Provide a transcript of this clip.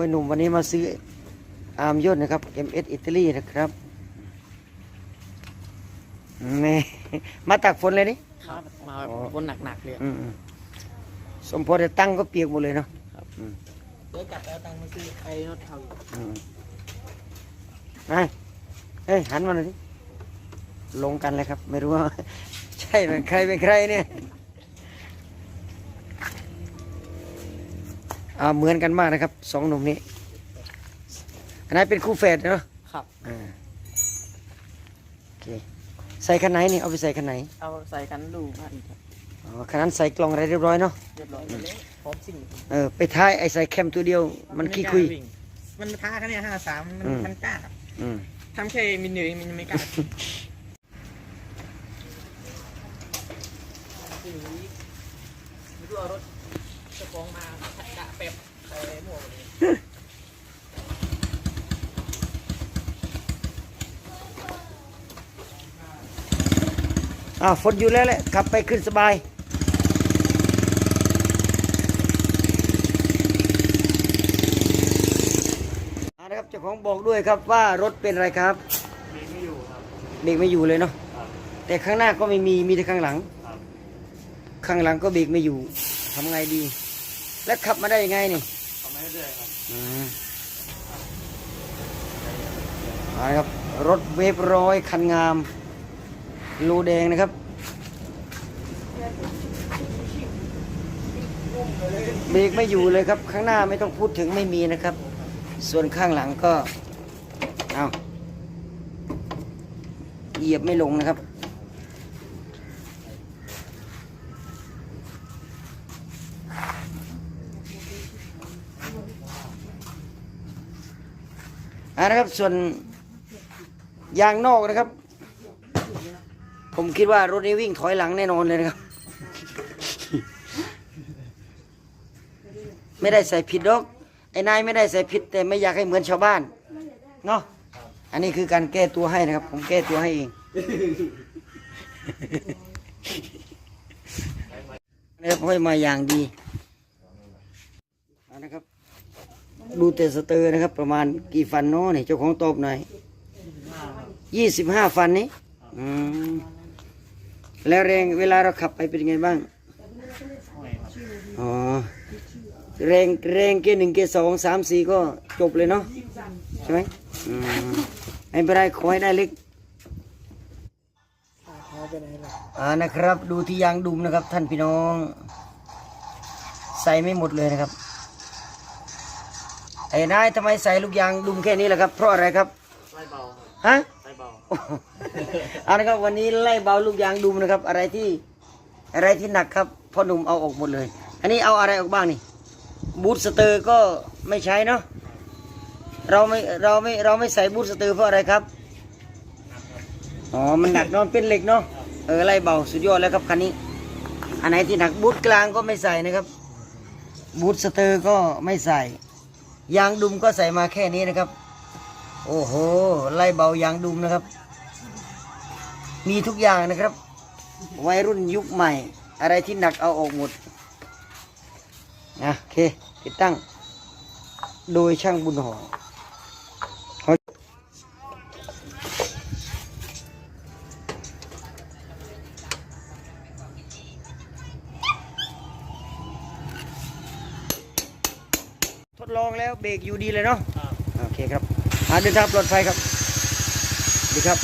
พ่อหนุ่มวันนี้มาซื้ออาร์มยศนะครับ MS อิตาลีนะครับนี่มาตักฝนเลยนี่ครับมาอ๋อบนหนักๆเลยอืมๆสมพอจะตั้งก็เปียกหมดเลยเนาะเดี๋ยวกลับไปเอาตังค์มาซื้อไอ้รถเทาอยู่อืมไอ้เฮ้ยหันมาหน่อยดิลงกันเลยครับ ไม่รู้ว่า ใช่เป็นใครเป็นใครเนี่ย เหมือนกันมากนะครับสองหนุ่มนี้ อันนั้นเป็นคู่แฝดเนาะครับอ่าโอเคใส่คันไหนนี่เอาไปใส่คันไหนเอาใส่กันดูพันครับอ๋อคันนั้นใส่กล่องอะไรเรียบร้อยเนาะเรียบร้อยหมดเลยพร้อมสิ่งเออไปท้ายไอ้ใส่แคมตัวเดียว มันขี้คุยไกล้าวิ่งมันท้าแค่เนี้ห้าสามมันอืม มันกล้าครับอืมทำแค่มินเนยมันยังไม่กล้า ไม่รู้เอารถเจะฟองมากะเป๊บไปหมวกเลยอ่าฝนอยู่แล้วแหละขับไปขึ้นสบายอ่านะครับเจ้าของบอกด้วยครับว่ารถเป็นอะไรครับมีไม่อยู่ครับเบรกไม่อยู่เลยเนาะครับแต่ข้างหน้าก็ไม่มีมีแต่ข้างหลังครับข้างหลังก็เบรกไม่อยู่ทำไงดี แล้วขับมาได้ยังไงนี่ทำไม่ได้ครับอืมเอาละครับ รถเวฟร้อยคันงาม รูแดงนะครับ เบรกไม่อยู่เลยครับ ข้างหน้าไม่ต้องพูดถึงไม่มีนะครับ ส่วนข้างหลังก็ เอาเหยียบไม่ลงนะครับ อ่านะครับส่วนยางนอกนะครับ ผมคิดว่ารถนี้วิ่งถอยหลังแน่นอนเลยนะครับ ไม่ได้ใส่ผิดดอกไอ้นายไม่ได้ใส่ผิดแต่ไม่อยากให้เหมือนชาวบ้านเนาะอันนี้คือการแก้ตัวให้นะครับ ผมแก้ตัวให้เองนะครับห้อยมาอย่างดีเอานะครับ ดูแต่สเตอร์นะครับ ประมาณกี่ฟันเนาะนี่เจ้าของตอบหน่อยยี่สิบห้าฟันนี้อืมแล้วแรงเวลาเราขับไปเป็นไงบ้างอ๋อแรงแรงเกียหนึ่งเกียสองสามสี่ก็จบเลยเนาะใช่ไหมอืมไม่เป็นไรขอให้ได้เล็กเขาเป็นอะไรล่ะอ่านะครับ ดูที่ยางดุมนะครับ ท่านพี่น้อง ใส่ไม่หมดเลยนะครับ ไอ้นายทำไมใส่ลูกยางดุมแค่นี้ล่ะครับ เพราะอะไรครับไล่เบาฮะไล่เบาโอ้โหเอาละครับวันนี้ไล่เบาลูกยางดุมนะครับ อะไรที่อะไรที่หนักครับพ่อหนุ่มเอาออกหมดเลย อันนี้เอาอะไรออกบ้างนี่ บูทสเตอร์ก็ไม่ใช้เนาะเราไม่เราไม่เราไม่ใส่บูทสเตอร์เพราะอะไรครับอ๋อมันหนักเนอนเป็นเหล็กเนาะเออไล่เบาสุดยอดแล้วครับคันนี้ อันไหนที่หนักบูทกลางก็ไม่ใส่นะครับบูทสเตอร์ก็ไม่ใส่ ยางดุมก็ใส่มาแค่นี้นะครับ โอ้โห ไล่เบายางดุมนะครับ มีทุกอย่างนะครับ วัยรุ่นยุคใหม่ อะไรที่หนักเอาออกหมดนะโอเค ติดตั้ง โดยช่างบุญหอ ทดลองแล้วเบรกอยู่ดีเลยเนาะครับโอเคครับหาเดินทางปลอดภัยครับดีครับ